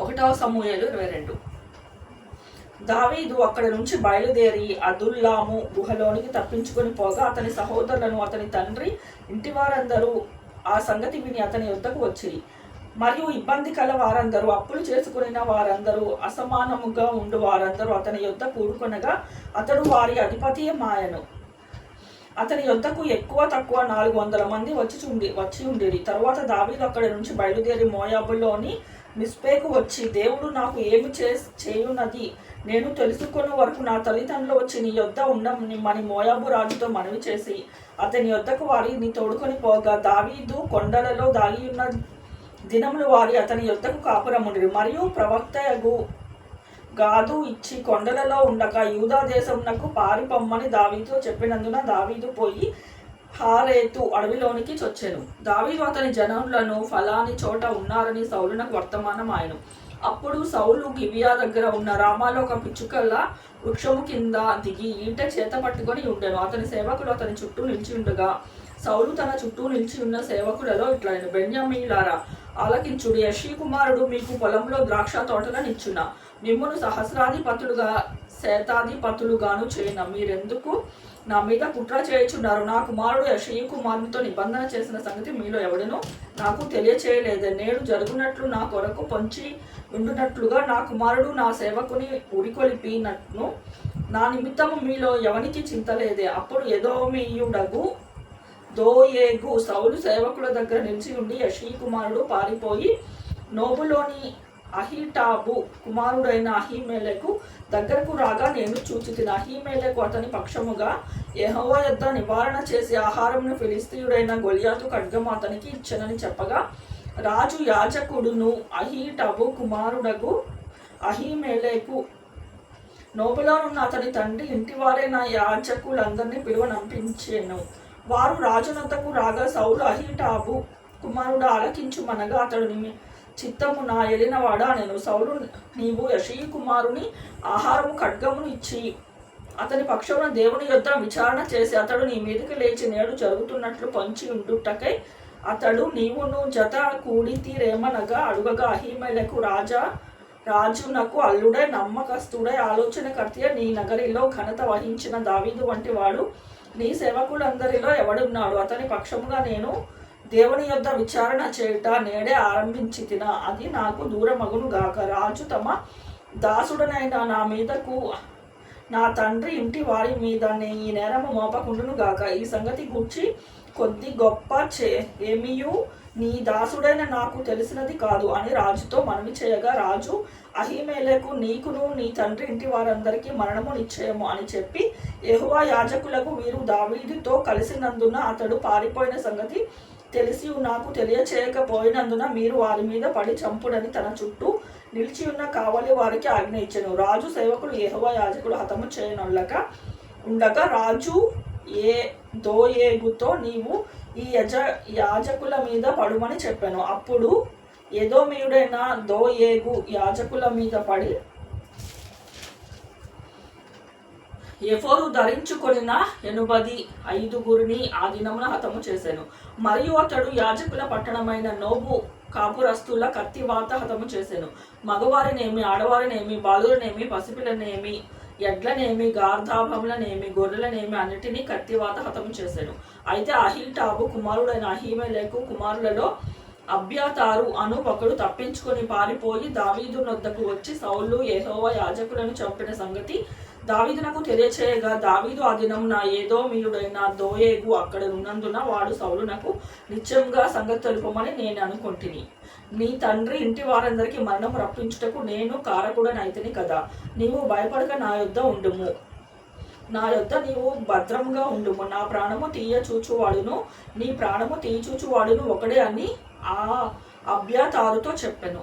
ఒకటవ సమూహలు ఇరవై రెండు. దావీదు అక్కడి నుంచి బయలుదేరి అదుల్లాము గుహలోనికి తప్పించుకొని పోగా అతని సహోదరులను అతని తండ్రి ఇంటి వారందరూ ఆ సంగతి విని అతని యుద్ధకు వచ్చిరి. మరియు ఇబ్బంది కల వారందరూ అప్పులు చేసుకుని వారందరూ అసమానముగా ఉండు వారందరూ అతని యుద్ధ కూడుకొనగా అతడు వారి అధిపతి మాయను. అతని యొద్దకు ఎక్కువ తక్కువ నాలుగు వందల మంది వచ్చి చుండి వచ్చి ఉండేది తరువాత దావీదు అక్కడి నుంచి బయలుదేరి మోయాబులోని మిస్పేకు వచ్చి దేవుడు నాకు ఏమి చే చేయున్నది నేను తెలుసుకున్న వరకు నా తల్లిదండ్రులు వచ్చి నీ యొద్ద ఉండమని మోయాబు రాజుతో మనవి చేసి అతని యొద్దకు వారిని తోడుకొని పోగా. దావీదు కొండలలో దాగి ఉన్న దినములు వారి అతని యొద్దకు కాపురముండి మరియు ప్రవక్తయగు గాదు ఇచ్చి కొండలలో ఉండగా యూదా దేశమునకు పారిపొమ్మని దావీతో చెప్పినందున దావీదు పోయి హారేతు అడవిలోనికి చొచ్చెను. దావీదు అతని జనములను ఫలాని చోట ఉన్నారని సౌలునకు వర్తమానం ఆయను. అప్పుడు సౌలు గిబియా దగ్గర ఉన్న రామాలో ఒక పిచ్చుకల్లా వృక్షము కింద దిగి ఈట చేత పట్టుకొని ఉండెను. అతని సేవకులు అతని చుట్టూ నిలిచి ఉండగా సౌలు తన చుట్టూ నిలిచి ఉన్న సేవకులలో ఇట్లా బెన్యామీలారా ఆలకించుడు యశీ కుమారుడు మీకు పొలంలో ద్రాక్ష తోటల నిచ్చున మిమ్మును సహస్రాధిపతుడుగా శతాధిపతులుగాను చేయన. మీరెందుకు నా మీద కుట్ర చేయుచున్నారు? నా కుమారుడు యశీ కుమారునితో నిబంధన చేసిన సంగతి మీలో ఎవడను నాకు తెలియచేయలేదు. నేడు జరుగునట్లు నా కొరకు పొంచి ఉండునట్లుగా నా కుమారుడు నా సేవకుని ఉరికొలిపినట్ను నా నిమిత్తము మీలో ఎవనికి చింతలేదే అప్పుడు ఎదోమీయుడగు దోయేగు సౌలు సేవకుల దగ్గర నిలిచి ఉండి యశీ కుమారుడు పారిపోయి నోబులోని అహిటాబు కుమారుడైన అహిమేలకు దగ్గరకు రాగా నేను చూచితిన. అహిమేలకు అతని పక్షముగా యెహోవా యొద్ద నివారణ చేసి ఆహారంను ఫిలిస్తీయుడైన గొలియాతు ఖడ్గము అతనికి ఇచ్చనని చెప్పగా రాజు యాజకుడును అహీటబు కుమారుడగు అహిమేలేకు నోబులోనున్న అతని తండ్రి ఇంటివారైన యాజకులందరినీ పిలువనంపించాను. వారు రాజునొద్దకు రాగా సౌలు అహీటాబు కుమారుడు ఆలకించుమనగా అతడు నిమి చిత్తము నా ఎలినవాడా నేను సౌలు నీవు యశీ కుమారుని ఆహారము ఖడ్గమును ఇచ్చి అతని పక్షమున దేవుని యొద్ద విచారణ చేసి అతడు నీ మీదకి లేచి నేడు జరుగుతున్నట్లు పంచి ఉండుటకై అతడు నీవును జత కూడి తీరేమనగా అడుగగా అహిమలకు రాజా రాజునకు అల్లుడై నమ్మకస్తుడై ఆలోచనకర్తయ నీ నగరిలో ఘనత వహించిన దావీదు వంటి వాడు నీ సేవకులందరిలో ఎవడున్నాడు? అతని పక్షముగా నేను దేవుని యొద్ద విచారణ చేయుట నేడే ఆరంభించి తిన అది నాకు దూరమగును గాక. రాజు తమ దాసుడనైన నా మీదకు నా తండ్రి ఇంటి వారి మీద ఈ నేరము మోపకుండును గాక. ఈ సంగతి గూర్చి కొద్ది గొప్ప చే ఏమియు నీ దాసుడైన నాకు తెలిసినది కాదు అని రాజుతో మనవి చేయగా రాజు అహిమేలకు నీకును నీ తండ్రి ఇంటి వారందరికీ మరణము నిశ్చయము అని చెప్పి యహువా యాజకులకు వీరు దావీదుతో కలిసినందున అతడు పారిపోయిన సంగతి తెలిసి నాకు తెలియచేయకపోయినందున మీరు వారి మీద పడి చంపుడని తన చుట్టూ నిలిచి ఉన్న కావలి వారికి ఆజ్ఞ ఇచ్చెను. రాజు సేవకులు యెహోవా యాజకుడు హతము చేయనొల్లక ఉండగా రాజు ఏ దోయేగుతో నీవు ఈ యజ యాజకుల మీద పడుమని చెప్పాను. అప్పుడు ఏదో ఎదోమీయుడైన దోయేగు యాజకుల మీద పడి ఎఫోరు ధరించుకొనిన ఎనుబది ఐదుగురిని ఆ దినమున హతము చేశాను మరియు అతడు యాజకుల పట్టణమైన నోబు కాపురస్తుల కత్తివాత హతము చేశాను మగవారినేమి ఆడవారినేమి బాలురనేమి పసిపిల్లనేమి ఎడ్లనేమి గార్ధాభములనేమి గొర్రెలనేమి అన్నిటినీ కత్తివాత హతము చేశాను అయితే అహిల్టాబు కుమారుడైన అహీమెలకు కుమారులలో అభ్యాతారు అను ఒకడు తప్పించుకొని పారిపోయి దావీదు నొద్దకు వచ్చి సౌలు ఏహోవ యాజకులను చంపిన సంగతి దావీదునకు తెలియచేయగా దావీదు ఆ దినమున ఏదో మీయుడైన దోయేగు అక్కడ ఉన్నందున వాడు సౌలునకు నిత్యంగా సంగతి తెలుపమని నేను అనుకుంటుని. నీ తండ్రి ఇంటి వారందరికీ మరణం రప్పించుటకు నేను కారకుడనైతిని కదా. నీవు భయపడక నా యొద్ద ఉండుము. నా యొద్ద నీవు భద్రంగా ఉండుము నా ప్రాణము తీయ చూచువాడును నీ ప్రాణము తీయచూచువాడును ఒకడే అని ఆ అభ్యతారుతో చెప్పాను.